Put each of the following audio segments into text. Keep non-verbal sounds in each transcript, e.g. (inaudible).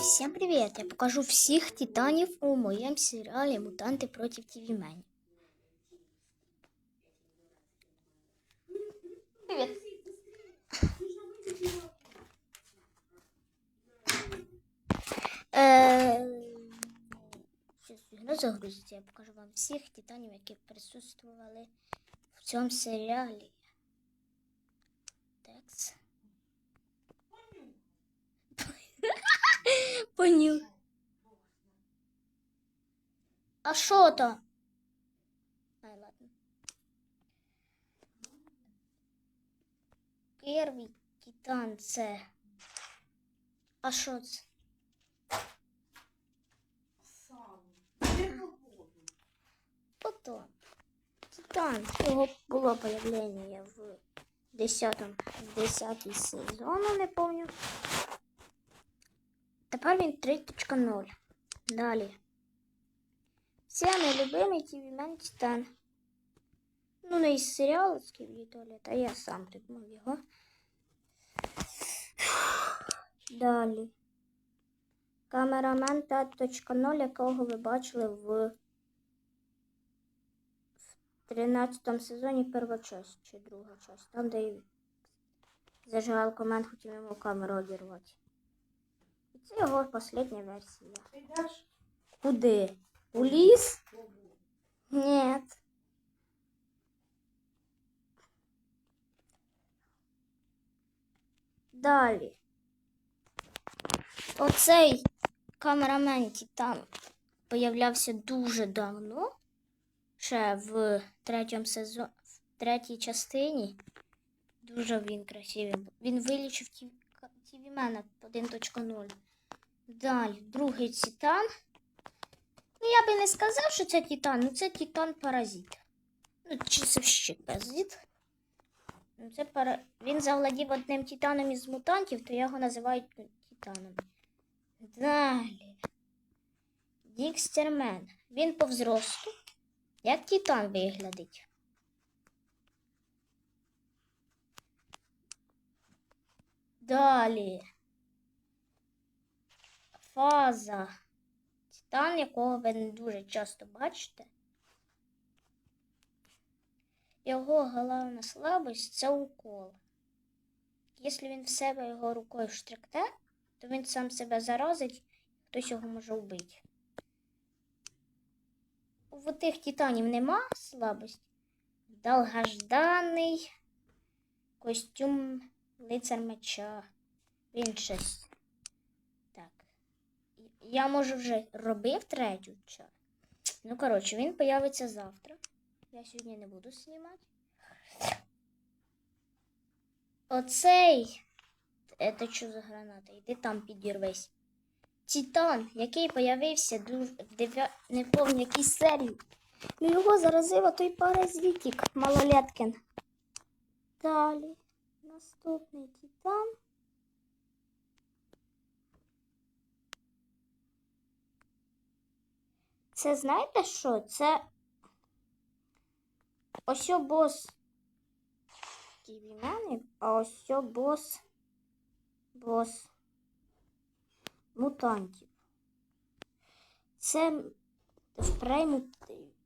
Всем привет! Я покажу всех титанов у моем сериале «Мутанты против Тивимен». Привет! Сейчас ігра загрузиться, я покажу вам всіх титанів, які присутствували в цьому серіалі. Текс. (laughs) Понял. А що то? Ай, ладно. Перший титан це. А що це? Потом. Титан. Його було появлення в 10 10 сезону, не помню. Тепер він 3.0. Далі. Самый любимый TV Титан. Ну, не із серіалу Скіб'ї Туалет, а я сам придумав його. Далі. Камерамен 5.0, якого ви бачили в, в 13 сезоні перша часть чи друга часть. Там, де і зажигалку мен хотів йому камеру одірвати. Це його остання версія. Йдеш? Куди? У ліс? Ні. Далі. Оцей камерамен Титан появлявся дуже давно. Ще в третьому сезоні, в третій частині. Дуже він красивий. Він вилічив Тівімена 1.0. Далі, другий Титан. Ну, я би не сказав, що це Титан, ну це Титан паразит. Ну, чи це ще паразит. Ну, це пара... Він завладів одним титаном із мутантів, то його називають ну, Титаном. Далі. Дікстермен. Він по взросту. Як Титан виглядить. Далі. Фаза. Титан, якого ви не дуже часто бачите. Його головна слабость це укол. Якщо він в себе його рукою штрикте, то він сам себе заразить, хтось його може вбити. В тих титанів нема слабості. Довгожданий костюм лицар меча. Він щось. Я може вже робив третю частину. Ну, коротше, він появиться завтра. Я сьогодні не буду знімати. Оцей. Це що за граната? Іди там підірвись. Титан, який появився в дев'я... не помню якій серії. Ну його заразив той паразитик малолеткин. Далі. Наступний титан. Це знаєте що? Це ось бос Тівіменів, а ось о бос мутантів. Це в.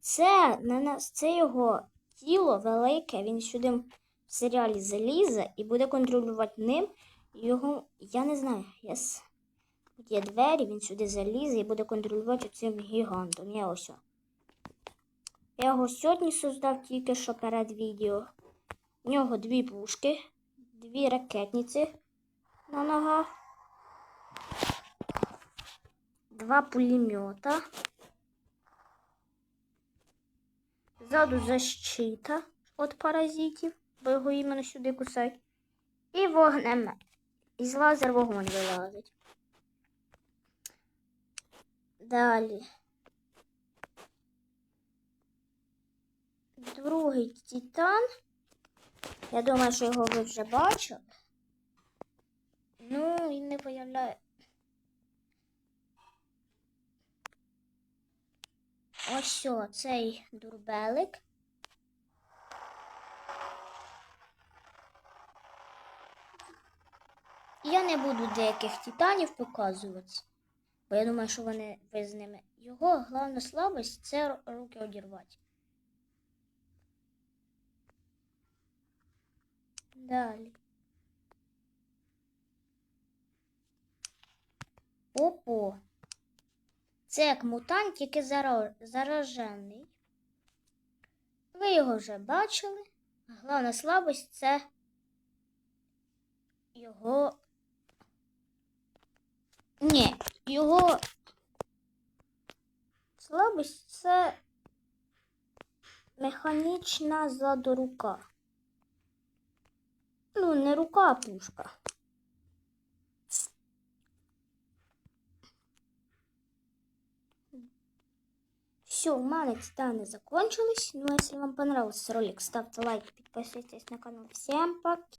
Це на нас, це його тіло велике, він сюди в серіалі залізе і буде контролювати ним. Його, я не знаю, yes. Тут є двері, він сюди залізе і буде контролювати цим гігантом. Я ось. Я його сьогодні создав тільки що перед відео. У нього дві пушки, дві ракетниці на ногах, два пулемета. Ззаду защита від паразитів, бо його іменно сюди кусають. І вогнемет. Із лазер вогонь вилазить. Далі. Другий титан. Я думаю, що його ви вже бачили. Ну, він не появляє. Ось о, цей дурбелик. Я не буду деяких титанів показувати. Бо я думаю, що вони ви з ними. Його головна слабость це руки одірвати. Далі. Опо. Це як мутант, тільки заражений. Ви його вже бачили. Головна слабость це його. Ні, його слабость це механічна задорука. Ну, не рука, а пушка. Все, у мене титаны закончились. Ну, если вам понравился ролик, ставьте лайк, подписывайтесь на канал. Всем пока!